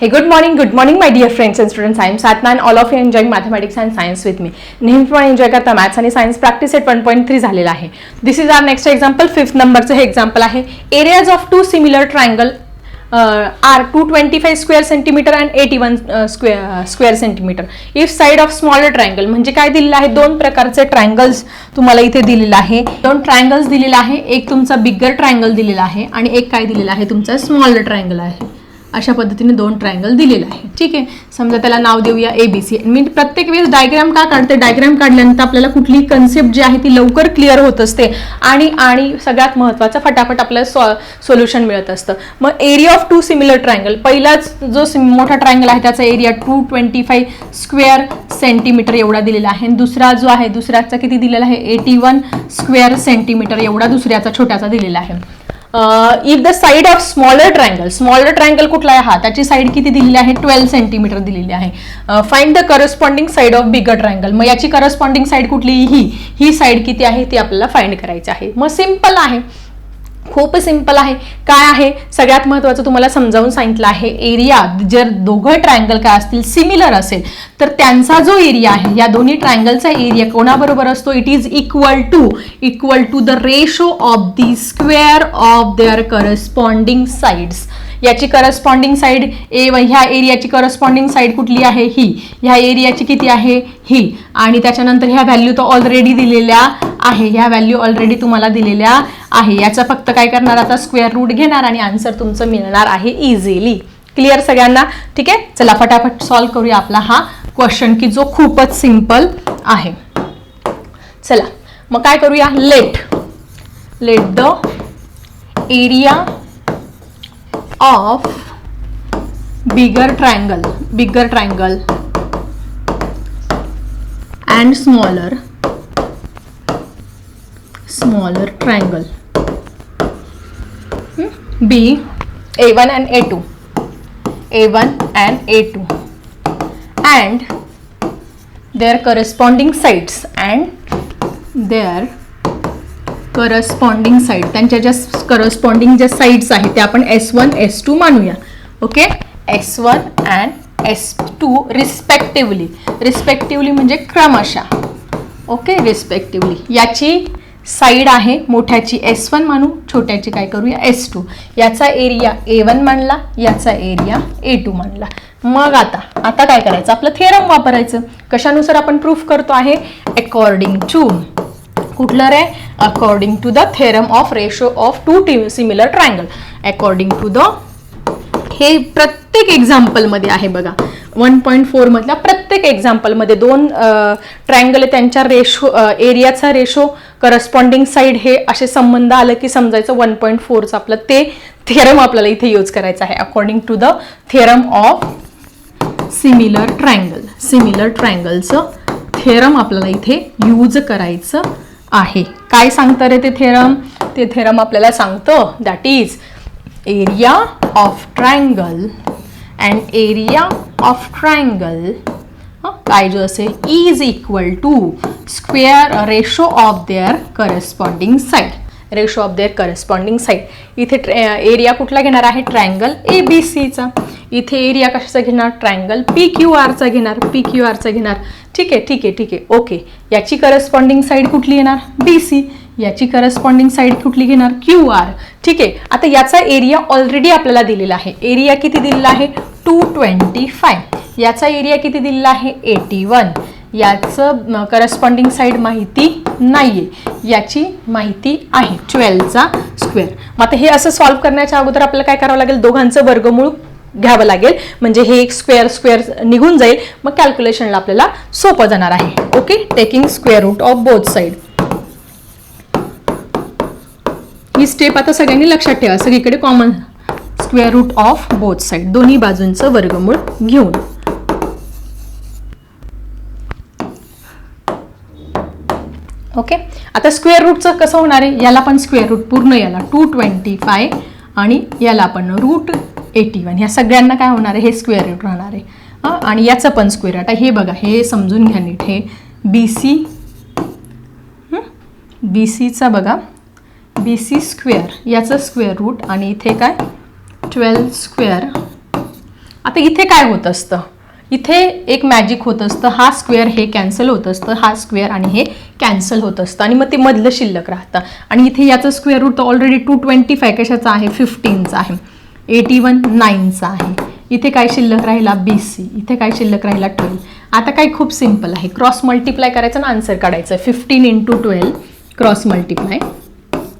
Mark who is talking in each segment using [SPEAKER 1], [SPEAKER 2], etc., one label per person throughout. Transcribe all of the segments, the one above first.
[SPEAKER 1] हे good morning good morning my dear friends and students. I am Satna and all of you enjoying science and science with me. नेहमीप्रमाणे enjoy करता maths आणि science practice eight one point three झालेला आहे. This is our next example fifth नंबरचं हे example आहे. Areas of two similar triangle are two twenty five square centimetre and eighty one square square centimetre if side of smaller triangle म्हणजे काय दिलेलं आहे? दोन प्रकारचे ट्रायंगल्स तुम्हाला इथे दिलेलं आहे. दोन ट्रायंगल्स दिलेला आहे. एक तुमचा बिगर ट्रायंगल दिलेला आहे आणि एक काय दिलेला आहे? तुमचा स्मॉलर ट्रायंगल आहे. अशा पद्धतीने दोन ट्रायंगल दिलेलं आहे. ठीक आहे? समजा त्याला नाव देऊया ए बी सी मी प्रत्येक वेळेस डायग्राम का काढते? डायग्राम काढल्यानंतर आपल्याला कुठली कन्सेप्ट जी आहे ती लवकर क्लिअर होत असते आणि आणि सगळ्यात महत्त्वाचं फटाफट आपल्याला सॉ सोल्युशन मिळत असतं. मग area of two similar triangle पहिलाच जो मोठा ट्रायंगल आहे त्याचा area two twenty five square centimetre एवढा दिलेला आहे. आणि दुसरा जो आहे दुसऱ्याचा किती दिलेला आहे? एटी वन स्क्वेअर सेंटीमीटर एवढा दुसऱ्याचा छोट्याचा दिलेला आहे. If the side of smaller triangle smaller triangle कुठला आहे हा? त्याची साईड किती दिलेली आहे? ट्वेल्व सेंटीमीटर दिलेली आहे. Find the corresponding side of bigger triangle मग याची करस्पॉन्डिंग साईड कुठली? ही. ही साईड किती आहे? ती आपल्याला फाइंड करायची आहे. मग सिंपल आहे. खूप सिंपल आहे. काय आहे? सगळ्यात महत्त्वाचं तुम्हाला समजावून सांगितलं आहे. एरिया जर दोघं ट्रायंगल काय असतील सिमिलर असेल तर त्यांचा जो एरिया आहे या दोन्ही ट्रायंगलचा एरिया कोणाबरोबर असतो? It is equal to equal to the ratio of the square of their corresponding sides याची करस्पॉन्डिंग साईड ए ह्या एरियाची करस्पॉन्डिंग साईड कुठली आहे? ही ह्या एरियाची किती आहे? ही आणि त्याच्यानंतर ह्या व्हॅल्यू तर ऑलरेडी दिलेल्या आहे. ह्या व्हॅल्यू ऑलरेडी तुम्हाला दिलेल्या आहे. याचा फक्त काय करणार? आता स्क्वेअर रूट घेणार आणि आन्सर तुमचं मिळणार आहे इझिली क्लिअर सगळ्यांना? ठीक आहे? चला फटाफट सॉल्व्ह करूया आपला हा क्वेश्चन की जो खूपच सिंपल आहे. चला मग काय करूया? Let let the area of bigger triangle bigger triangle and smaller smaller triangle. Hmm? b a1 and a2 a1 and a2 and their corresponding sides and their corresponding side त्यांच्या ज्या करस्पॉन्डिंग ज्या sides आहेत त्या आपण S one S two मानूया. Okay S one and S two respectively respectively म्हणजे क्रमशः. Okay respectively याची साईड आहे मोठ्याची एस वन मानू छोट्याची काय करूया? S two. याचा एरिया ए वन मानला याचा एरिया ए टू मानला. मग आता आता काय करायचं? आपलं थेरम वापरायचं. कशानुसार आपण प्रूफ करतो आहे? अकॉर्डिंग टू कुठलं रे? According to the theorem of ratio of two T similar triangle according to the हे प्रत्येक एक्झाम्पलमध्ये आहे बघा. वन पॉईंट फोरमधल्या प्रत्येक एक्झाम्पलमध्ये दोन ट्रायंगल त्यांच्या रेशो एरियाचा रेशो करस्पॉन्डिंग साईड हे असे संबंध आलं की समजायचं वन पॉईंट फोरचं आपलं ते थेरम आपल्याला इथे यूज करायचं आहे according to the theorem of similar triangle similar ट्रायंगलचं theorem आपल्याला इथे यूज करायचं आहे. काय सांगतं रे ते थेरम ते थेरम आपल्याला सांगतं that is area of triangle and area of triangle by I just say E is equal to square ratio of their corresponding side. Ratio of their corresponding side इथे area कुठला घेणार आहे? Triangle A बी सीचा इथे area कशाचा घेणार? Triangle P Q आरचा घेणार. P Q आरचा घेणार. ठीक आहे ठीक आहे ठीक आहे. ओके याची करस्पॉन्डिंग साईड कुठली येणार? बी सी याची करस्पॉन्डिंग साईड कुठली घेणार? क्यू आर ठीक आहे. आता याचा एरिया ऑलरेडी आपल्याला दिलेला आहे. एरिया किती दिलेला आहे? टू ट्वेंटी फाय याचा एरिया किती दिलेला आहे? एटी वन याचं करस्पॉन्डिंग साईड माहिती नाही आहे याची माहिती आहे. ट्वेल्वचा स्क्वेअर मग आता हे असं सॉल्व्ह करण्याच्या अगोदर आपल्याला काय करावं लागेल? दोघांचं वर्गमूळ घ्यावं लागेल. म्हणजे हे एक स्क्वेअर स्क्वेअर निघून जाईल. मग कॅल्क्युलेशनला आपल्याला सोपं जाणार आहे. Okay taking square root of both side he step आता सगळ्यांनी लक्षात ठेवा. सगळीकडे common square root of both side दोन्ही बाजूंचं वर्गमूळ घेऊन. ओके? आता स्क्वेअर रूटचं कसं होणार आहे? याला पण स्क्वेअर रूट पूर्ण याला टू ट्वेंटी फाय आणि याला पण रूट एटी वन ह्या सगळ्यांना काय होणार आहे? हे स्क्वेअर रूट राहणार आहे. हां? आणि याचं पण स्क्वेअर आता हे बघा हे समजून घ्या नीट. हे बी सी बी सीचा बघा. B C square. याचं स्क्वेअर रूट आणि इथे काय? Twelve square. आता इथे काय होत असतं? इथे एक मॅजिक होत असतं हा स्क्वेअर हे कॅन्सल होत असतं हा स्क्वेअर आणि हे कॅन्सल होत असतं. आणि मग ते मधलं शिल्लक राहतं. आणि इथे याचं square root already two twenty five कशाचा आहे? फिफ्टीनचा आहे. एटी वन नाईनचा आहे. इथे काय शिल्लक राहिला? बी सी इथे काय शिल्लक राहिला? ट्वेल्व आता काय खूप सिंपल आहे. क्रॉस मल्टिप्लाय करायचं आणि आन्सर काढायचं. Fifteen into twelve cross multiply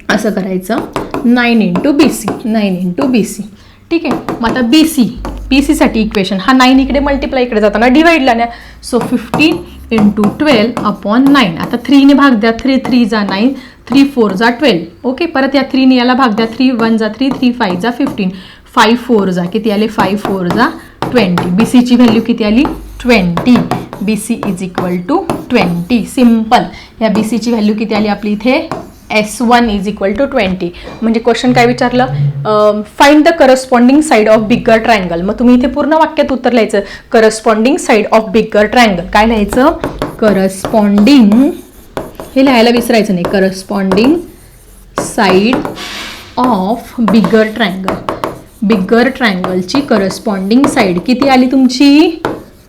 [SPEAKER 1] असं करायचं. Nine into B C nine into B C ठीक आहे. मग आता बी सी बी सीसाठी इक्वेशन हा नाईन इकडे मल्टिप्लाय इकडे जाताना डिवाइडला ना so fifteen into twelve upon nine आता थ्रीने भाग द्या. थ्री थ्री जा नाईन थ्री फोर जा ट्वेल्व ओके परत या थ्रीने याला भाग द्या. थ्री वन जा थ्री थ्री फाईव्ह जा फिफ्टीन फाईव्ह फोर जा. किती आले? फाईव्ह फोर जा ट्वेंटी बी सीची व्हॅल्यू किती आली? Twenty B C is equal to twenty simple या बी सीची व्हॅल्यू किती आली आपली इथे? S one is equal to twenty म्हणजे क्वेश्चन काय विचारलं? Find the corresponding side of bigger triangle मग तुम्ही इथे पूर्ण वाक्यात उत्तर लिहायचं. Corresponding side of bigger triangle काय लिहायचं? करस्पॉन्डिंग हे लिहायला विसरायचं नाही. Corresponding side of bigger triangle bigger ट्रायंगलची corresponding side किती आली तुमची?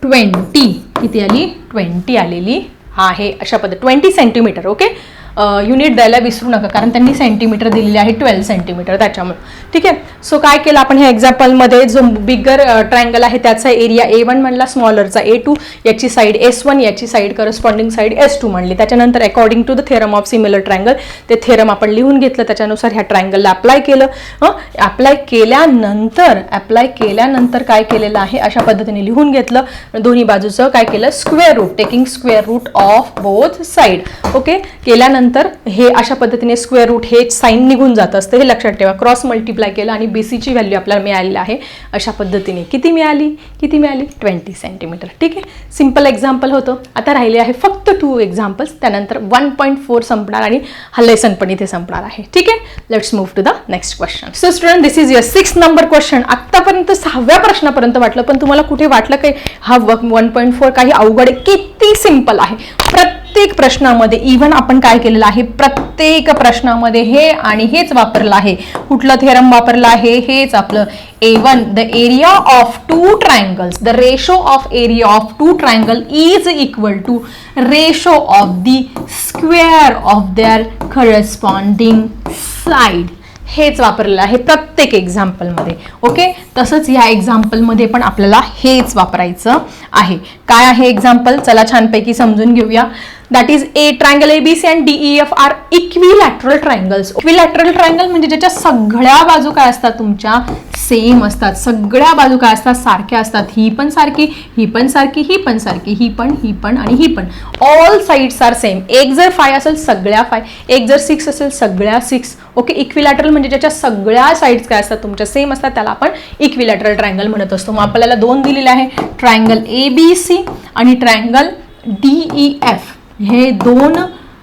[SPEAKER 1] ट्वेंटी किती आली? ट्वेंटी आलेली आहे. अशा पद्धत ट्वेंटी सेंटीमीटर ओके युनिट द्यायला विसरू नका कारण त्यांनी सेंटीमीटर दिलेले आहे ट्वेल्व सेंटीमीटर त्याच्यामुळे. ठीक आहे? सो काय केलं आपण ह्या एक्झाम्पलमध्ये जो बिगर ट्रायंगल आहे त्याचा एरिया ए वन म्हणला स्मॉलरचा ए टू याची साईड एस वन याची side corresponding side S two म्हणली. त्याच्यानंतर according to the theorem of similar triangle ते थेरम आपण लिहून घेतलं. त्याच्यानुसार ह्या ट्रायंगलला अप्लाय केलं. अप्लाय केल्यानंतर अप्लाय केल्यानंतर काय केलेलं आहे? अशा पद्धतीने लिहून घेतलं. दोन्ही बाजूचं काय केलं? Square root taking square root of both side okay केल्यानंतर नंतर हे अशा पद्धतीने स्क्वेअर रूट हे साईन निघून जात असतं. हे लक्षात ठेवा. क्रॉस मल्टिप्लाय केलं आणि बीसीची व्हॅल्यू आपल्याला मिळालेली आहे अशा पद्धतीने. किती मिळाली? किती मिळाली? ट्वेंटी सेंटीमीटर ठीक आहे? सिंपल एक्झाम्पल होतं. आता राहिले आहे फक्त टू एक्झाम्पल्स त्यानंतर वन पॉईंट फोर संपणार आणि हा लेसन पण इथे संपणार आहे. ठीक आहे? Let's move to the next question so student this is your six number question आत्तापर्यंत सहाव्या प्रश्नापर्यंत वाटलं पण तुम्हाला कुठे वाटलं काही हा वन पॉईंट फोर काही अवघड आहे? किती सिंपल आहे? प्रत्येक प्रश्नामध्ये इव्हन आपण काय केलेलं आहे प्रत्येक प्रश्नामध्ये हे आणि हेच वापरलं आहे. कुठलं थेरम वापरलं आहे हेच आपलं A one the area of two triangles the ratio of area of two triangle is equal to ratio of the square of their corresponding side हेच वापरलेलं आहे प्रत्येक एक्झाम्पलमध्ये ओके तसंच या एक्झाम्पलमध्ये पण आपल्याला हेच वापरायचं आहे. काय आहे एक्झाम्पल चला छानपैकी समजून घेऊया. That is A triangle A B C and D E F are equilateral triangles equilateral triangle म्हणजे ज्याच्या सगळ्या बाजू काय असतात तुमच्या? सेम असतात. सगळ्या बाजू काय असतात? सारख्या असतात. ही पण सारखी ही पण सारखी ही पण सारखी ही पण ही पण आणि ही पण. ऑल साईड्स आर सेम एक जर फाय असेल सगळ्या फाय एक जर सिक्स असेल सगळ्या सिक्स ओके इक्विलॅटरल म्हणजे ज्याच्या सगळ्या साईड्स काय असतात तुमच्या? सेम असतात. त्याला आपण इक्विलॅटरल ट्रायंगल म्हणत असतो. मग आपल्याला दोन दिलेले आहे. ट्रायंगल ए बी सी आणि ट्रायंगल डी ई एफ हे दोन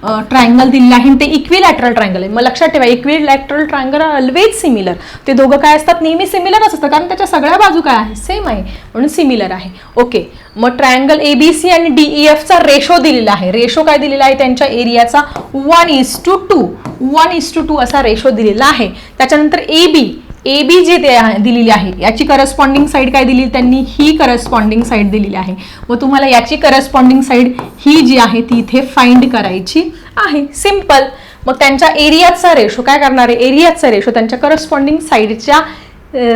[SPEAKER 1] ट्रायंगल दिलेले आहे ते इक्विलॅटरल ट्रायंगल आहे. मग लक्षात ठेवा इक्विलॅटरल ट्रायंगल ऑलवेज सिमिलर ते दोघं काय असतात? नेहमी सिमिलरच असतात. कारण त्याच्या सगळ्या बाजू काय आहे? सेम आहे. म्हणून सिमिलर आहे. ओके मग ट्रायंगल ए बी सी आणि डी ई एफचा रेशो दिलेला आहे. रेशो काय दिलेला आहे? त्यांच्या एरियाचा one is to two one is to two असा रेशो दिलेला आहे. त्याच्यानंतर A B A B J ते दिलेली आहे याची करस्पॉन्डिंग साईड काय दिली? त्यांनी ही करस्पॉन्डिंग साईड दिलेली आहे. व तुम्हाला याची करस्पॉन्डिंग साईड ही जी आहे ती इथे फाइंड करायची आहे. सिंपल मग त्यांच्या एरियाचा रेशो काय करणार? आहे एरियाचा रेशो त्यांच्या करस्पॉन्डिंग साईडच्या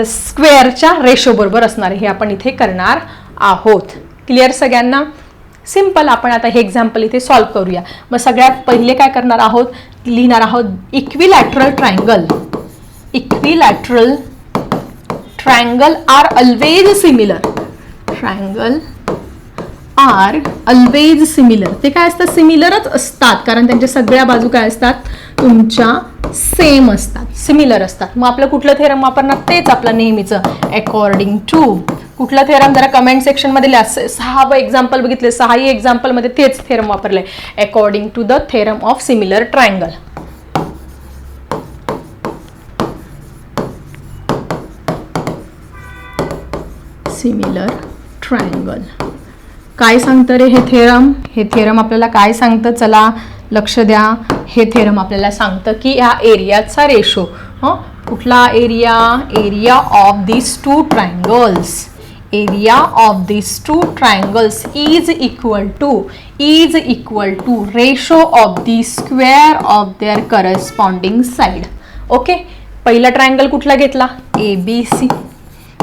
[SPEAKER 1] स्क्वेअरच्या रेशो बरोबर असणार. आहे हे आपण इथे करणार आहोत. क्लिअर सगळ्यांना? सिंपल आपण आता हे एक्झाम्पल इथे सॉल्व्ह करूया. मग सगळ्यात पहिले काय करणार आहोत? लिहिणार आहोत equilateral triangle equilateral triangle are always similar. Triangle are always similar ते काय असतात? सिमिलरच असतात. कारण त्यांच्या सगळ्या बाजू काय असतात? तुमच्या सेम असतात. सिमिलर असतात. मग आपलं कुठलं थेरम वापरणार? तेच आपलं नेहमीचं. अकॉर्डिंग टू कुठलं थेरम जरा कमेंट सेक्शनमध्ये लिहा. सहा एक्झाम्पल बघितले. सहाही एक्झाम्पलमध्ये तेच थेरम वापरले according to the theorem of similar triangle similar triangle काय सांगतं रे हे थेरम हे थेरम आपल्याला काय सांगतं? चला लक्ष द्या. हे थेरम आपल्याला सांगतं की या एरियाचा रेशो हं? कुठला area area of this two triangles area of these two triangles is equal to is equal to ratio of the square of their corresponding side okay पहिला ट्रायंगल कुठला घेतला? ए बी सी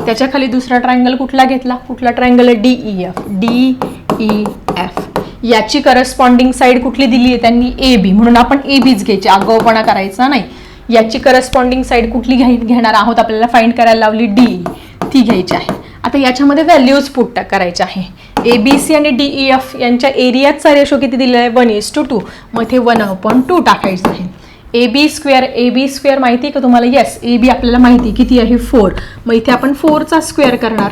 [SPEAKER 1] त्याच्याखाली दुसरा ट्रायंगल कुठला घेतला? कुठला triangle D E F D E F याची corresponding side कुठली दिली आहे त्यांनी? ए बी म्हणून आपण ए बीच घ्यायची. आगाऊपणा करायचा नाही. याची करस्पॉन्डिंग साईड कुठली घ्याय घेणार आहोत? आपल्याला फाईंड करायला लावली डी ती घ्यायची आहे. आता याच्यामध्ये व्हॅल्यूज पुट करायचे आहे. ए बी सी आणि डी ई एफ यांच्या एरियाचा रेशो किती दिलेला आहे? वन इज टू टू मग ते वन अपॉन टू टाकायचं आहे. A B square A B square माहिती आहे का तुम्हाला? येस ए बी आपल्याला माहिती किती आहे? फोर. मग इथे आपण फोरचा स्क्वेअर करणार.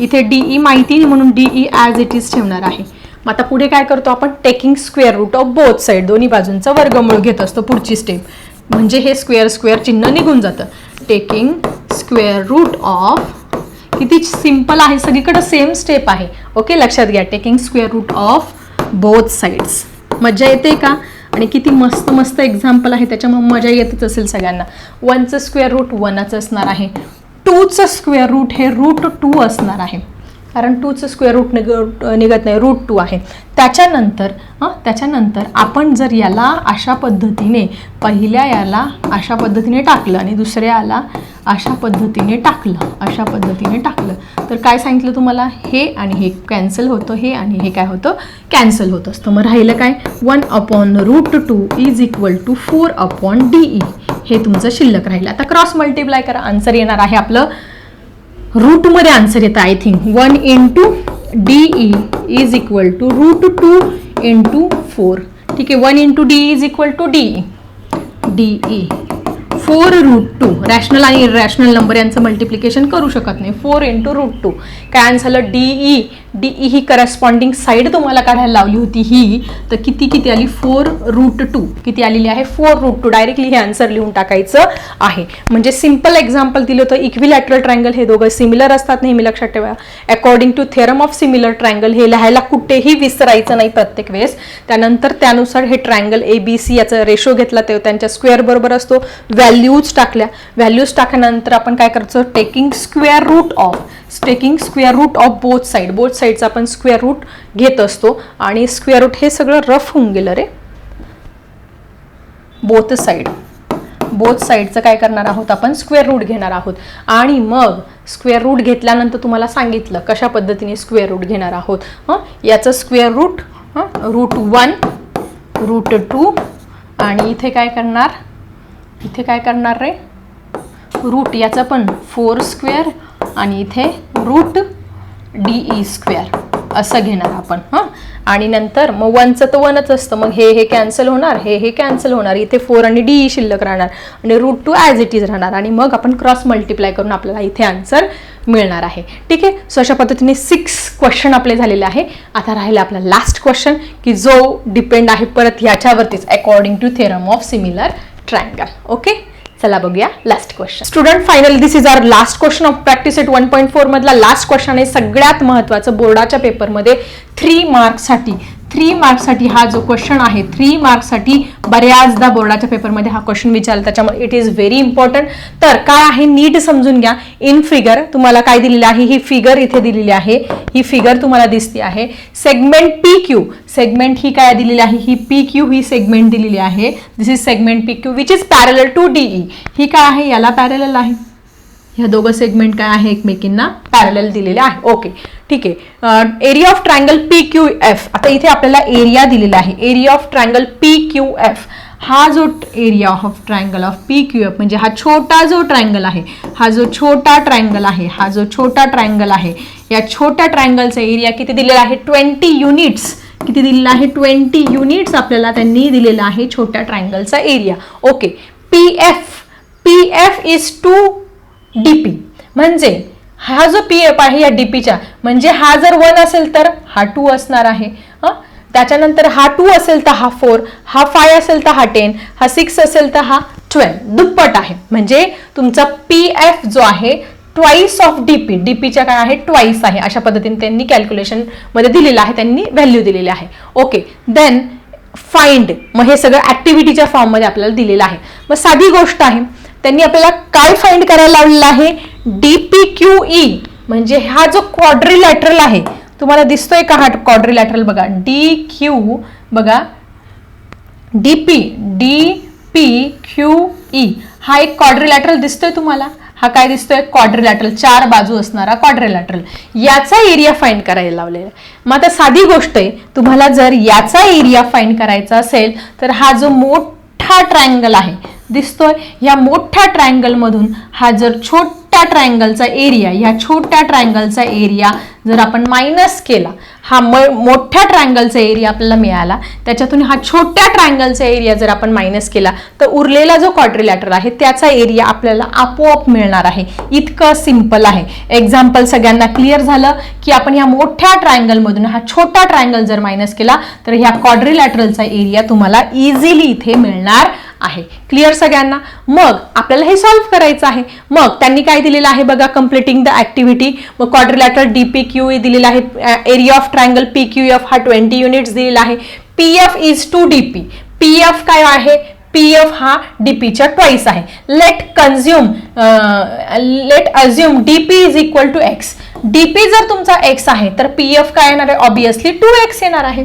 [SPEAKER 1] इथे डी ई माहिती नाही म्हणून D E as it is ठेवणार आहे. मग आता पुढे काय करतो आपण? Taking square root of both side दोन्ही बाजूंचा वर्गमूळ घेत असतो पुढची स्टेप म्हणजे हे स्क्वेअर स्क्वेअर चिन्ह निघून जातं. टेकिंग स्क्वेअर रूट ऑफ किती सिंपल आहे? सगळीकडं सेम स्टेप आहे. ओके लक्षात घ्या. Taking square root of both sides मजा येते का? आणि किती मस्त मस्त एक्झाम्पल आहे त्याच्यामुळे मजा येतच असेल सगळ्यांना. वनचं स्क्वेअर रूट वनच असणार आहे. टूचं स्क्वेअर रूट हे रूट टू असणार आहे. कारण टूचं स्क्वेअर रूट निग निघत नाही रूट टू आहे. त्याच्यानंतर हं, त्याच्यानंतर आपण जर याला अशा पद्धतीने पहिल्या याला अशा पद्धतीने टाकलं आणि दुसऱ्या याला अशा पद्धतीने टाकलं अशा पद्धतीने टाकलं तर काय सांगितलं तुम्हाला? हे आणि हे कॅन्सल होतं हे आणि हे काय होतं? कॅन्सल होत असतं. मग राहिलं काय? One upon root two is equal to four upon D E हे तुमचं शिल्लक राहिलं. आता क्रॉस मल्टिप्लाय करा. आन्सर येणार आहे आपलं. रूटमध्ये आन्सर येतं I think one into D E is equal to root two into four ठीक आहे one into D is equal to D D E four root two rational आणि इरॅशनल नंबर यांचं मल्टिप्लिकेशन करू शकत नाही. फोर इंटू रूट टू काय झालं DE DE ही करस्पॉन्डिंग साईड तुम्हाला काढायला लावली होती ही तर किती किती आली? फोर रूट टू किती आलेली आहे? फोर रूट टू डायरेक्टली हे आन्सर लिहून टाकायचं आहे. म्हणजे सिंपल एक्झाम्पल दिलं होतं इक्विलॅटरल ट्रायंगल हे दोघं सिमिलर असतात नेहमी लक्षात ठेवा. According to theorem of similar triangle हे लिहायला कुठेही विसरायचं नाही प्रत्येक वेळेस. त्यानंतर त्यानुसार हे ट्रायंगल ए बी सी याचा रेशो घेतला तेव्हा त्यांच्या स्क्वेअर बरोबर असतो. व्हॅल्यूज टाकल्या. व्हॅल्यूज टाकल्यानंतर आपण काय करतो taking square root of taking square root of both side both side साईडचा आपण स्क्वेअर रूट घेत असतो. आणि स्क्वेअर रूट हे सगळं रफ होऊन गेलं रे. बोथ साईड बोथ साईडचं काय करणार आहोत आपण? स्क्वेअर रूट घेणार आहोत. आणि मग स्क्वेअर रूट घेतल्यानंतर तुम्हाला सांगितलं कशा पद्धतीने स्क्वेअर रूट घेणार आहोत. हं? याचं square root root one root two आणि इथे काय करणार? इथे काय करणार रे? रूट याचं पण फोर स्क्वेअर आणि इथे रूट डी ई स्क्वेअर असं घेणार आपण हां? आणि नंतर मग वनचं तर वनच असतं. मग हे हे कॅन्सल होणार हे हे कॅन्सल होणार. इथे फोर आणि डी ई शिल्लक राहणार. आणि root two as it is राहणार. आणि मग आपण क्रॉस मल्टिप्लाय करून आपल्याला इथे आन्सर मिळणार आहे. ठीक आहे? सो अशा पद्धतीने सिक्स क्वेश्चन आपले झालेले आहे. आता राहिला आपला लास्ट क्वेश्चन की जो डिपेंड आहे परत ह्याच्यावरतीच according to theorem of similar triangle okay चला बघूया last question student final this is our last question of practice set one point four मधला लास्ट क्वेश्चन आहे. सगळ्यात महत्वाचं बोर्डाच्या पेपरमध्ये थ्री मार्क्ससाठी थ्री मार्क्ससाठी हा जो क्वेश्चन आहे थ्री मार्क्ससाठी बऱ्याचदा बोर्डाच्या पेपरमध्ये हा क्वेश्चन विचारला. त्याच्यामुळे इट इज व्हेरी इम्पॉर्टंट तर काय आहे? नीट समजून घ्या. इन फिगर तुम्हाला काय दिलेलं आहे? ही फिगर इथे दिलेली आहे. ही फिगर तुम्हाला दिसते आहे. सेगमेंट पी क्यू सेगमेंट ही काय दिलेली आहे? ही पी क्यू ही सेगमेंट दिलेली आहे. This is segment P Q which is parallel to D E ही काय आहे? याला पॅरल आहे. ह्या दोघं सेगमेंट काय आहे एकमेकींना पॅरल दिलेले आहे. ओके ठीक आहे. Area of triangle P Q F आता इथे आपल्याला एरिया दिलेला आहे. Area of triangle P Q F हा जो area of triangle of P Q F म्हणजे हा छोटा जो ट्रायंगल आहे हा जो छोटा ट्रायंगल आहे हा जो छोटा ट्रायंगल आहे या छोट्या ट्रायंगलचा एरिया किती दिलेला आहे? ट्वेंटी युनिट्स किती दिलेला आहे? ट्वेंटी युनिट्स आपल्याला त्यांनी दिलेला आहे छोट्या ट्रायंगलचा area okay P F P F is two D P म्हणजे हा जो पी एफ आहे या डी पीच्या म्हणजे हा जर वन असेल तर हा टू असणार आहे. हं? त्याच्यानंतर हा टू असेल तर हा फोर हा फाय असेल तर हा टेन हा सिक्स असेल तर हा ट्वेल्व दुप्पट आहे. म्हणजे तुमचा पी एफ जो आहे twice of D P D पीच्या काय आहे? ट्वाईस आहे. अशा पद्धतीने त्यांनी कॅल्क्युलेशनमध्ये दिलेलं आहे. त्यांनी व्हॅल्यू दिलेली आहे. ओके देन फाइंड मग हे सगळं ॲक्टिव्हिटीच्या फॉर्ममध्ये आपल्याला दिलेलं आहे. मग साधी गोष्ट आहे. त्यांनी आपल्याला काय फाइंड करायला लावलेलं आहे? डी पी क्यू ई म्हणजे हा जो क्वाड्रिलॅटरल आहे तुम्हाला दिसतोय का हा क्वाड्रिलॅटरल बघा डी क्यू बघा D P D P Q E हा एक क्वाड्रिलॅटरल दिसतोय तुम्हाला? हा काय दिसतोय? क्वाड्रिलॅटरल चार बाजू असणारा क्वाड्रिलॅटरल याचा एरिया फाईंड करायला लावलेला मग आता साधी गोष्ट आहे तुम्हाला जर याचा एरिया फाईंड करायचा असेल तर हा जो मोठा ट्रायंगल आहे दिसतोय. या मोठ्या ट्रँगलमधून हा जर छोट्या ट्रायंगलचा एरिया या छोट्या ट्रायंगलचा एरिया जर आपण मायनस केला हा म मोठ्या ट्रायंगलचा एरिया आपल्याला मिळाला. त्याच्यातून हा छोट्या ट्रायंगलचा एरिया जर आपण मायनस केला तर उरलेला जो क्वाड्रिलॅटर आहे त्याचा एरिया आपल्याला आपोआप मिळणार आहे. इतकं सिंपल आहे. एक्झाम्पल सगळ्यांना क्लिअर झालं की आपण ह्या मोठ्या ट्रायंगलमधून हा छोटा ट्रायंगल जर मायनस केला तर ह्या क्वाड्रिलॅटरलचा एरिया तुम्हाला इझिली इथे मिळणार आहे. क्लिअर सगळ्यांना? मग आपल्याला हे सॉल्व्ह करायचं आहे. मग त्यांनी काय दिलेलं आहे बघा कम्प्लिटिंग द ऍक्टिव्हिटी मग क्वाड्रिलॅटर डी पी क्यू दिलेला आहे. Area of triangle P Q F हा ट्वेंटी युनिट्स दिलेला आहे. P F is two D P P F काय आहे? पी एफ हा डीपीच्या ट्वाईस आहे. Let consume let assume D P is equal to x D P जर तुमचा एक्स आहे तर पी एफ काय येणार आहे? ऑब्विसली टू एक्स येणार आहे.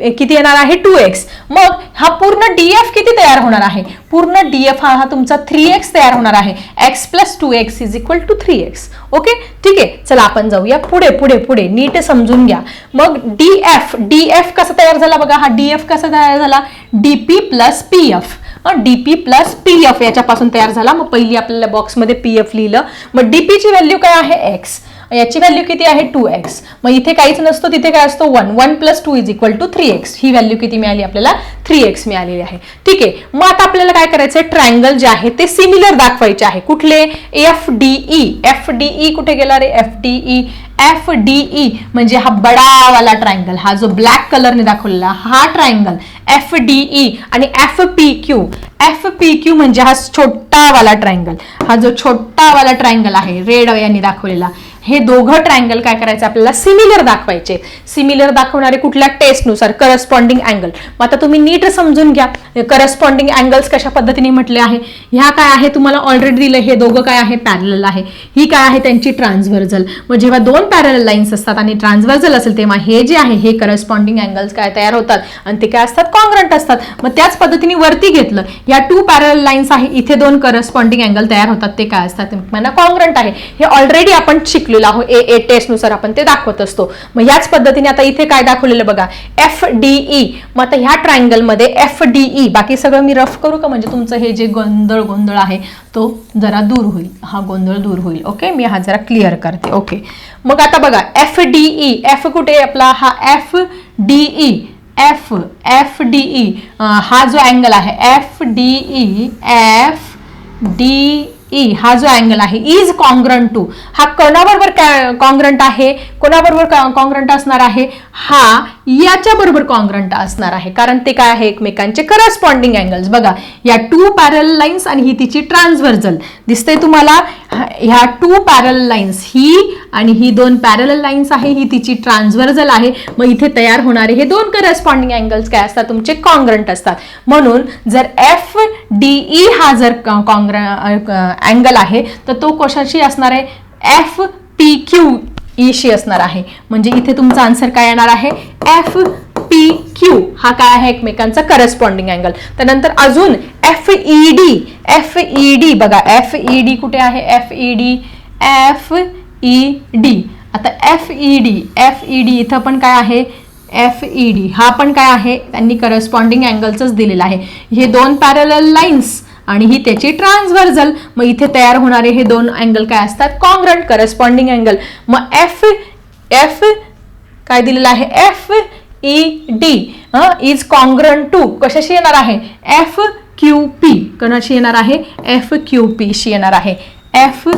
[SPEAKER 1] किती येणार आहे? टू एक्स मग हा पूर्ण डी एफ किती तयार होणार आहे? पूर्ण डीएफ हा हा तुमचा थ्री एक्स तयार होणार आहे. X plus two x is equal to three x okay ठीक आहे. चला आपण जाऊया पुढे पुढे पुढे. नीट समजून घ्या. मग डी एफ डी एफ कसा तयार झाला बघा? हा डी एफ कसा तयार झाला? D P plus P F D P plus P F याच्यापासून तयार झाला. मग पहिली आपल्याला बॉक्समध्ये पी एफ लिहिलं. मग डी पीची व्हॅल्यू काय आहे? एक्स याची व्हॅल्यू किती आहे? टू एक्स मग इथे काहीच नसतो तिथे काय असतो? One one plus two is equal to three x he value किती मिळाली? आपल्याला थ्री एक्स मिळालेली आहे. ठीक आहे. मग आता आपल्याला काय करायचं आहे ट्रायंगल जे आहे ते सिमिलर दाखवायचे आहे. कुठले? F D E F D E कुठे गेला रे? F D E F D E म्हणजे हा बडावाला ट्रायंगल हा जो ब्लॅक कलरने दाखवलेला हा ट्रायंगल एफ डी ई आणि F P Q F P Q म्हणजे हा छोटावाला ट्रायंगल हा जो छोटावाला ट्रायंगल आहे रेड यांनी दाखवलेला. हे दोघं ट्रायंगल काय करायचं? आपल्याला सिमिलर दाखवायचे. सिमिलर दाखवणारे कुठल्या टेस्टनुसार करस्पॉन्डिंग अँगल मग आता तुम्ही नीट समजून घ्या. करस्पॉन्डिंग अँगल्स कशा पद्धतीने म्हटले आहे? ह्या काय आहे? तुम्हाला ऑलरेडी दिलं. हे दोघं काय आहे? पॅरल आहे. ही काय आहे? त्यांची ट्रान्सव्हर्जल मग जेव्हा दोन पॅरल लाईन्स असतात आणि ट्रान्सव्हर्जल असेल तेव्हा हे जे आहे हे करस्पॉन्डिंग अँगल्स काय तयार होतात? आणि ते काय असतात? कॉन्ग्रंट असतात. मग त्याच पद्धतीने वरती घेतलं. या टू पॅरल लाईन्स आहे. इथे दोन करस्पॉन्डिंग अँगल तयार होतात. ते काय असतात? म्हणा कॉन्ग्रंट आहे. हे ऑलरेडी आपण शिकलो. शिकलेलो आहो. ए ए टेस्टनुसार आपण ते दाखवत असतो. मग याच पद्धतीने आता इथे काय दाखवलेलं बघा? एफ डी ई मग आता ह्या ट्रायंगलमध्ये एफ डी ई बाकी सगळं मी रफ करू का? म्हणजे तुमचं हे जे गोंधळ गोंधळ आहे तो जरा दूर होईल. हा गोंधळ दूर होईल. ओके मी हा जरा क्लिअर करते. ओके मग आता बघा एफ डी ई एफ कुठे आपला? हा F D E F F D E हा जो अँगल आहे F D E F D E हा जो अँगल आहे इज कॉन्ग्रंट टू हा कोणाबरोबर कॉन्ग्रंट आहे कोणाबरोबर कॉन्ग्रंट असणार आहे? हा याच्या बरोबर कॉन्ग्रंट असणार आहे. कारण ते काय आहे? एकमेकांचे करस्पॉन्डिंग अँगल्स बघा या टू पॅरल लाईन्स आणि ही तिची ट्रान्सव्हर्जल दिसते तुम्हाला ह्या टू पॅरल लाईन्स ही आणि ही दोन पॅरल लाईन्स आहे ही तिची ट्रान्सव्हर्जल आहे. मग इथे तयार होणारे हे दोन करस्पॉन्डिंग अँगल्स काय असतात? तुमचे कॉन्ग्रंट असतात. म्हणून जर एफ डी ई हा जर कॉन्ग्र अँगल आहे तर तो कशाशी असणार आहे? एफ पी क्यू ईशी असणार आहे. म्हणजे इथे तुमचा आन्सर काय येणार आहे? एफ पी क्यू हा काय आहे? एकमेकांचा करस्पॉन्डिंग अँगल त्यानंतर अजून F E D F E D बघा एफ ई डी कुठे आहे? F E D F E D आता F E D F E D इथं पण काय आहे? एफ ई डी हा पण काय आहे? त्यांनी करस्पॉन्डिंग अँगलचंच दिलेलं आहे. हे दोन पॅरल लाईन्स आणि ही त्याची ट्रान्सव्हर्झल मग इथे तयार होणारे हे दोन अँगल काय असतात? कॉन्ग्रंट करस्पॉन्डिंग अँगल मग एफ एफ काय दिलेलं आहे? F E D is congruent to कशाशी येणार आहे? एफ क्यू पी कोणाशी येणार आहे? एफ क्यू पीशी येणार आहे. एफ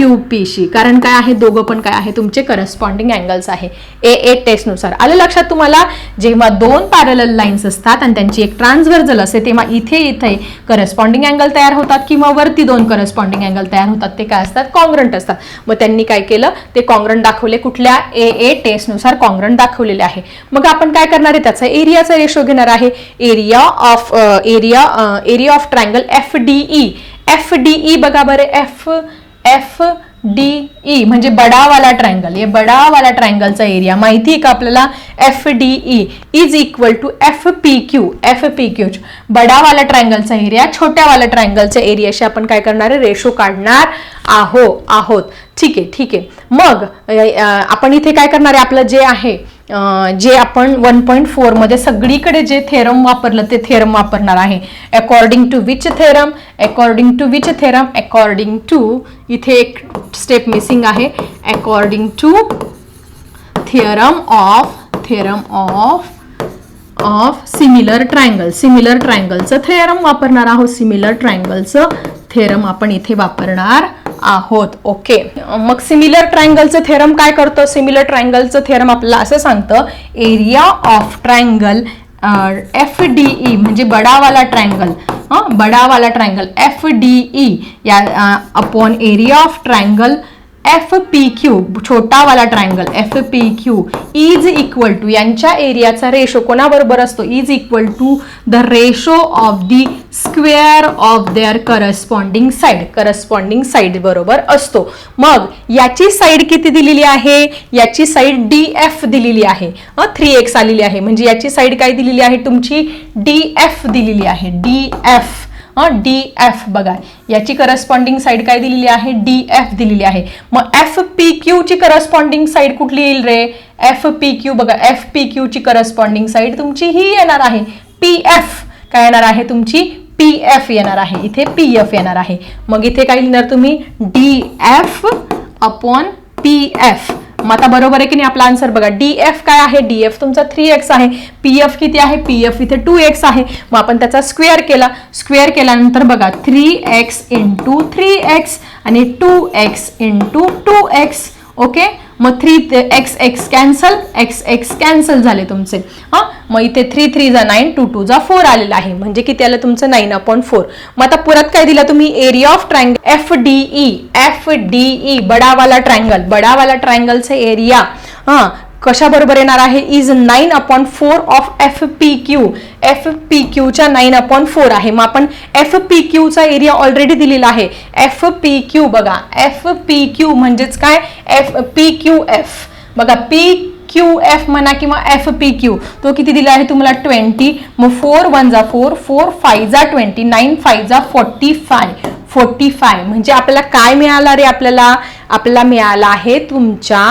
[SPEAKER 1] क्यू पीशी कारण काय आहे? दोघं पण काय आहे? तुमचे करस्पॉन्डिंग अँगल्स आहे. ए ए टेस्टनुसार आलं लक्षात तुम्हाला? जेव्हा दोन पॅरल लाईन्स असतात आणि त्यांची एक ट्रान्सव्हर्जल असते तेव्हा इथे इथे करस्पॉन्डिंग अँगल तयार होतात किंवा वरती दोन करस्पॉन्डिंग अँगल तयार होतात. ते काय असतात? कॉंग्रंट असतात. मग त्यांनी काय केलं? ते कॉंग्रंट दाखवले कुठल्या? ए ए टेस्टनुसार कॉंग्रंट दाखवलेले आहे. मग आपण काय करणार आहे? त्याचा एरियाचा रेशो घेणार आहे. Area of area area of triangle F D E F D E बघा बरं. एफ एफ डी ई म्हणजे बडावाला ट्रायंगल हे बडावाला ट्रायंगलचा एरिया माहिती आहे का आपल्याला? F D E is equal to F P Q F P Q बडावाला ट्रायंगलचा एरिया छोट्यावाला ट्रायंगलच्या एरियाशी आपण काय करणार आहे? रेशो काढणार आहो आहोत. ठीक आहे ठीक आहे. मग आपण इथे काय करणार आहे? आपलं जे आहे जे आपण वन पॉईंट फोरमध्ये सगळीकडे जे थेरम वापरलं ते थेरम वापरणार आहे. According to which theorem according to which theorem according to इथे एक स्टेप मिसिंग आहे. According to theorem of theorem of of similar triangle similar ट्रायंगलचं theorem वापरणार आहोत. सिमिलर ट्रायंगलचं थेरम आपण इथे वापरणार आहोत. ओके मग सिमिलर ट्रायंगलचं थेरम काय करतं? सिमिलर ट्रायंगलचं थेरम आपल्याला असं सांगतं area of triangle F D E म्हणजे बडावाला ट्रायंगल बडावाला ट्रायंगल एफ डी ई या upon area of triangle F P Q छोटावाला triangle F P Q is equal to यांच्या एरियाचा रेशो कोणाबरोबर असतो? Is equal to the ratio of the square of their corresponding side corresponding side बरोबर असतो. मग याची side किती दिलेली आहे? याची साईड डी एफ दिलेली आहे. थ्री एक्स आलेली आहे. म्हणजे याची साईड काय दिलेली आहे? तुमची डी एफ दिलेली आहे. डी एफ डी एफ बघा. याची करस्पॉन्डिंग साईड काय दिलेली आहे? डी एफ दिलेली आहे. मग एफ पी क्यू ची करस्पॉन्डिंग साईड कुठली येईल रे? एफ पी क्यू बघा. एफ पी क्यू ची करस्पॉन्डिंग साईड तुमची ही येणार आहे. पी एफ काय येणार आहे तुमची? पी एफ येणार आहे. इथे पी एफ येणार आहे. मग इथे काय लिहिणार तुम्ही? D F upon P F मग आता बरोबर आहे की नाही आपला आन्सर बघा. डी एफ काय आहे? डी एफ तुमचा थ्री एक्स आहे. पी एफ किती आहे? पी एफ इथे टू एक्स आहे. मग आपण त्याचा स्क्वेअर केला. स्क्वेअर केल्यानंतर बघा three x into three x आणि two x into two x okay मग three x x cancel x x cancel झाले तुमचे. हां? मग इथे थ्री थ्री जा नाईन टू टू जा फोर आलेला आहे. म्हणजे किती आलं तुमचं? नाईन अपॉन फोर मग आता परत काय दिलं तुम्ही? Area of triangle F D E F D E बडावाला triangle बडावाला ट्रायंगलचा एरिया हां? कशाबरोबर येणार आहे? Is nine upon four of F P Q F P क्यूच्या nine upon four आहे. मग आपण एफ पी क्यूचा एरिया ऑलरेडी दिलेला आहे. एफ पी क्यू बघा. एफ पी क्यू म्हणजेच काय? एफ पी क्यू एफ बघा पी क्यू एफ म्हणा किंवा एफ पी क्यू तो किती दिला आहे तुम्हाला? ट्वेंटी मग फोर वन जा फोर फोर फाय जा ट्वेंटी नाईन फाय जा फोर्टी फाय फोर्टी फाय म्हणजे आपल्याला काय मिळालं रे आपल्याला? आपल्याला मिळाला आहे तुमच्या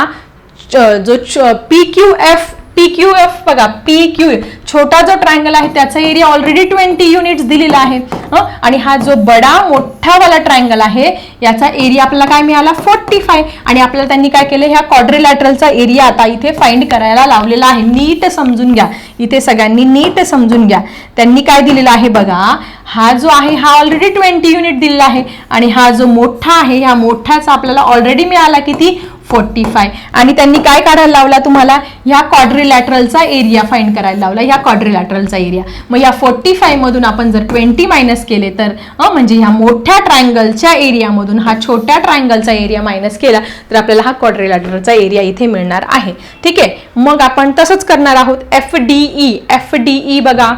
[SPEAKER 1] जो P Q F P Q F बघा पी क्यू छोटा जो ट्रायंगल आहे त्याचा एरिया ऑलरेडी ट्वेंटी युनिट्स दिलेला आहे. आणि हा जो बडा मोठावाला ट्रायंगल आहे याचा एरिया आपल्याला काय मिळाला? फोर्टी फाय आणि आपल्याला त्यांनी काय केलं? ह्या कॉड्रिलॅटरलचा एरिया आता इथे फाइंड करायला लावलेला आहे. नीट समजून घ्या. इथे सगळ्यांनी नीट समजून घ्या. त्यांनी काय दिलेलं आहे बघा? हा जो आहे हा ऑलरेडी ट्वेंटी युनिट दिलेला आहे. आणि हा जो मोठा आहे ह्या मोठ्याचा आपल्याला ऑलरेडी मिळाला किती? फोर्टी फाय आणि त्यांनी काय काढायला लावला तुम्हाला? ह्या क्वाड्रिलॅटरलचा एरिया फाईंड करायला लावला. ह्या क्वाड्रिलॅटरलचा एरिया मग या फोर्टी फायमधून आपण जर ट्वेंटी मायनस केले तर म्हणजे ह्या मोठ्या ट्रायंगलच्या एरियामधून हा छोट्या ट्रायंगलचा एरिया मायनस केला तर आपल्याला हा क्वाड्रिलॅटरलचा एरिया इथे मिळणार आहे. ठीक आहे? मग आपण तसंच करणार आहोत. F D E F D E बघा.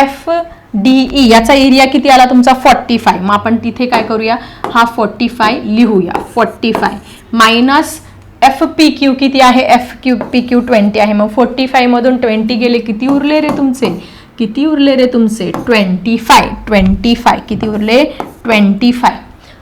[SPEAKER 1] एफ डी ई याचा एरिया किती आला तुमचा? फॉर्टी फाय मग आपण तिथे काय करूया? हा फोर्टी फाय लिहूया. Forty five minus F P Q किती आहे? F Q P Q twenty आहे. मग फोर्टी फायमधून ट्वेंटी गेले किती उरले रे तुमचे? किती उरले रे तुमचे? ट्वेंटी फाय ट्वेंटी फाय किती उरले? ट्वेंटी फाय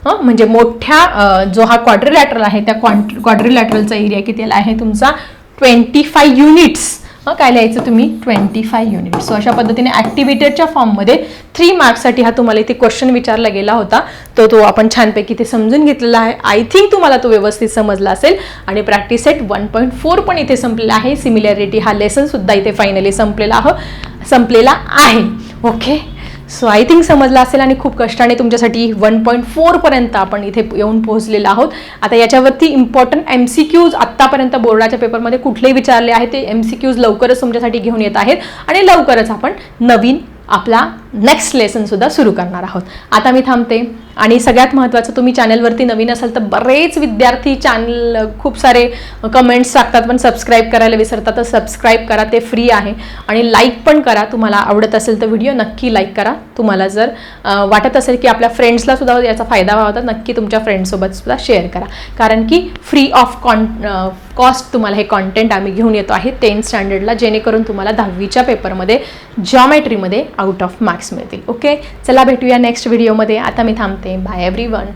[SPEAKER 1] हं? म्हणजे मोठ्या जो हा क्वाड्रिलॅटरल आहे त्या क्वांट क्वाड्रिलॅटरलचा एरिया किती आला आहे तुमचा? ट्वेंटी फाय युनिट्स हां काय लिहायचं तुम्ही? ट्वेंटी फाय युनिट सो अशा पद्धतीने ॲक्टिव्हिटेडच्या फॉर्ममध्ये थ्री मार्क्ससाठी हा तुम्हाला इथे क्वेश्चन विचारला गेला होता. तो तो आपण छानपैकी इथे समजून घेतलेला आहे. आय थिंक तुम्हाला तो व्यवस्थित समजला असेल. आणि practice set one point four पण इथे संपलेला आहे. सिमिलॅरिटी हा लेसनसुद्धा इथे फायनली संपलेला आहे संपलेला आहे. ओके सो आय थिंक समजला असेल आणि खूप कष्टाने तुमच्यासाठी वन पॉईंट फोरपर्यंत आपण इथे येऊन पोहोचलेलो आहोत. आता याच्यावरती इम्पॉर्टंट एम सी क्यूज आत्तापर्यंत बोर्डाच्या पेपरमध्ये कुठले विचारले आहेत ते एम सी क्यूज लवकरच तुमच्यासाठी घेऊन येत आहेत आणि लवकरच आपण नवीन आपला नेक्स्ट लेसनसुद्धा सुरू करणार आहोत. आता मी थांबते. आणि सगळ्यात महत्त्वाचं तुम्ही चॅनलवरती नवीन असाल तर बरेच विद्यार्थी चॅनल खूप सारे कमेंट्स टाकतात पण सबस्क्राईब करायला विसरतात तर सबस्क्राईब करा ते फ्री आहे. आणि लाईक पण करा तुम्हाला आवडत असेल तर व्हिडिओ नक्की लाईक करा. तुम्हाला जर वाटत असेल की आपल्या फ्रेंड्सला सुद्धा याचा फायदा व्हावा तर नक्की तुमच्या फ्रेंड्ससोबत सुद्धा शेअर करा. कारण की फ्री ऑफ कॉन कॉस्ट तुम्हाला हे कॉन्टेंट आम्ही घेऊन येतो आहे टेन्थ स्टँडर्डला जेणेकरून तुम्हाला दहावीच्या पेपरमध्ये जॉमेट्रीमध्ये आउट ऑफ मार्क्स मिळतील ओके चला भेटूया नेक्स्ट व्हिडिओमध्ये आता मी थांबते. Bye every one